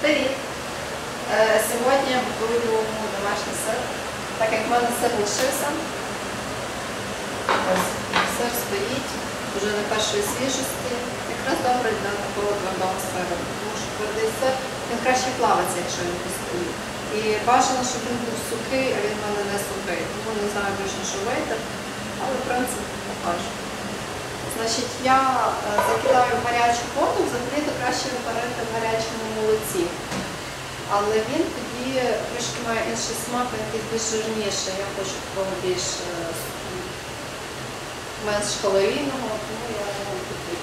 Привіт! Е, Сьогодні буду домашній сир, так як в мене сир лишився. Ось сир стоїть, вже не першої свіжості. Якраз добре для такого твердого сиру. Тому що твердий сир, він краще плавиться, якщо він постоїть. І бажано, щоб він був сухий, а він в мене не сухий. Тому не знаю точно, що вийде, але в принципі покажу. Значить, я е, закидаю гарячу воду, Але він тоді трішки має інший смак, такий більш жирніший. Я хочу такого більш е, менш калорійного, тому я його туди.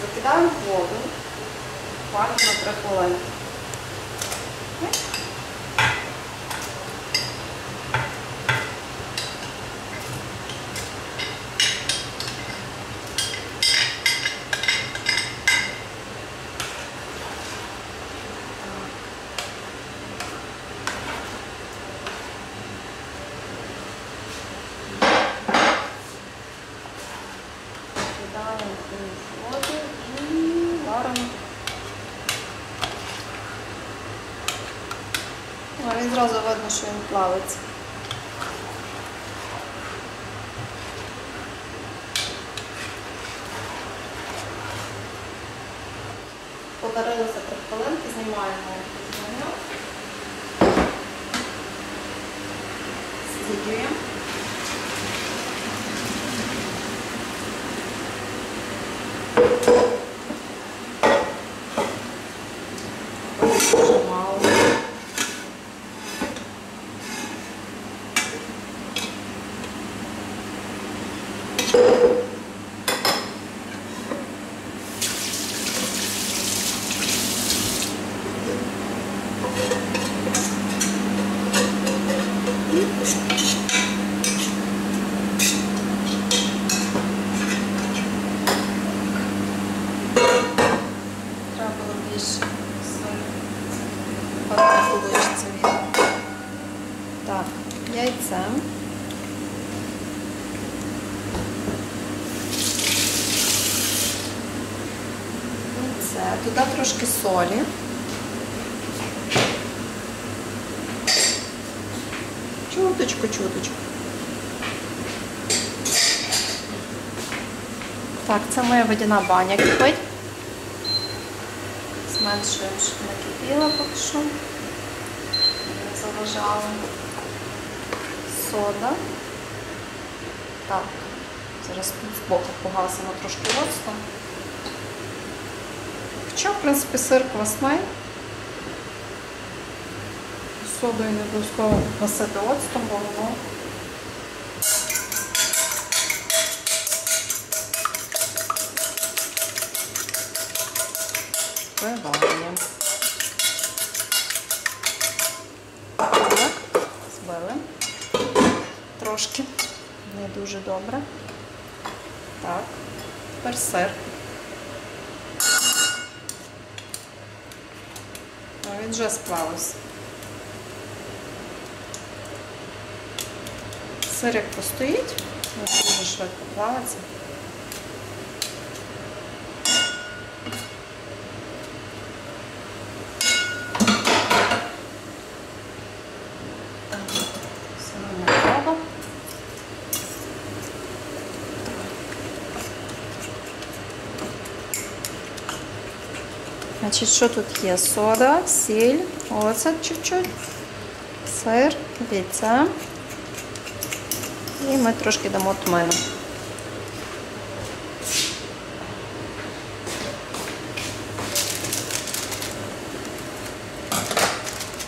Закидаю воду, буквально на 3 хвилини. Кидаємо в і він зразу видно, що він плавиться. Поварилося три хвилинки, знімаємо з вогню. Стідюємо. Дуже мало. Треба було більше солі. От получиться він. Так, яйце. Туди трошки солі. Чуточку, чуточку. Так, це моя водяна баня кипить. Зменшуємо, щоб не кипіла поки що. Не заважала. Сода. Так, зараз з боку погасимо трошки оцтом. Хоча, в принципі, сир квасний. Содою не обов'язково гасити оцтом, бо воно Виварюємо. Так, збили. Трошки. Не дуже добре. Так, тепер сир. Він вже сплавився. Сир як постоїть, він дуже швидко плавиться. Значить, що тут є? Сода, сіль, оцет чуть-чуть, сир, яйця. І ми трошки дамо тмину.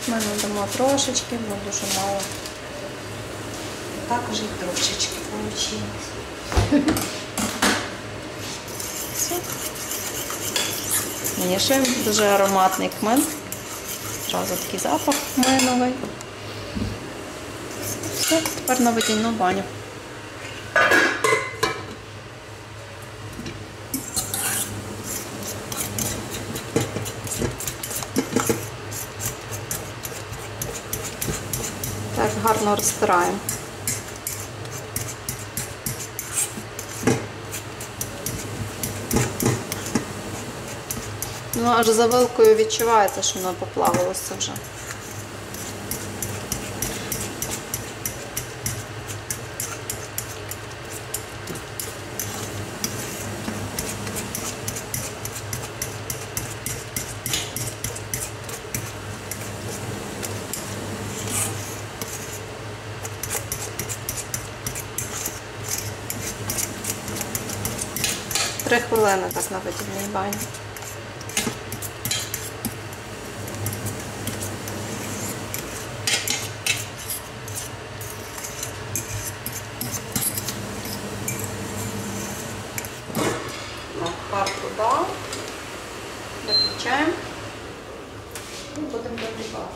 Тмину дамо трошечки, бо дуже мало. Також і трошечки вийшло. Все. Мішаємо дуже ароматний кмин. Зразу такий запах кминовий. Все, тепер на водяну баню. Так, гарно розтираємо. Ну, аж за вилкою відчувається, що воно поплавилося вже. Три хвилини так на видільній бані. Пар туди. Виключаємо. І будемо добивати.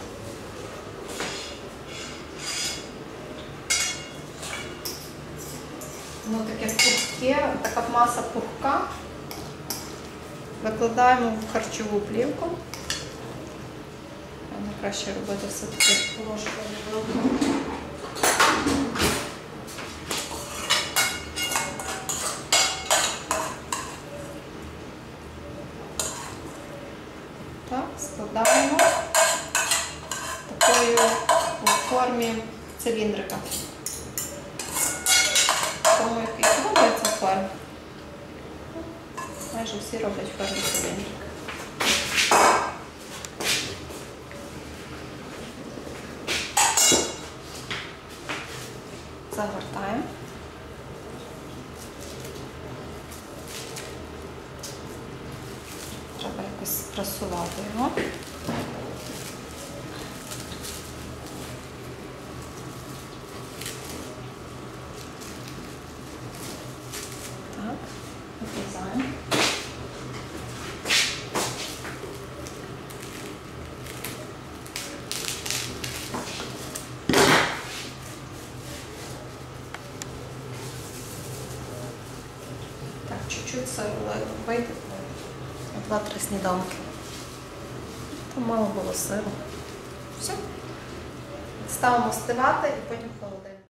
Воно таке пухке, така маса пухка. Викладаємо в харчову плівку. Краще робити все-таки ложкою. Так, складаємо такою у формі циліндрика. Тому який подобається форм. Майже всі роблять форму циліндрика. Загортаємо. Треба якось просувати його. Так, відрізаємо. Так, чуть-чуть вийде. Два-три сніданки. Там мало було сиру. Все. Ставимо стивати і потім холодильник.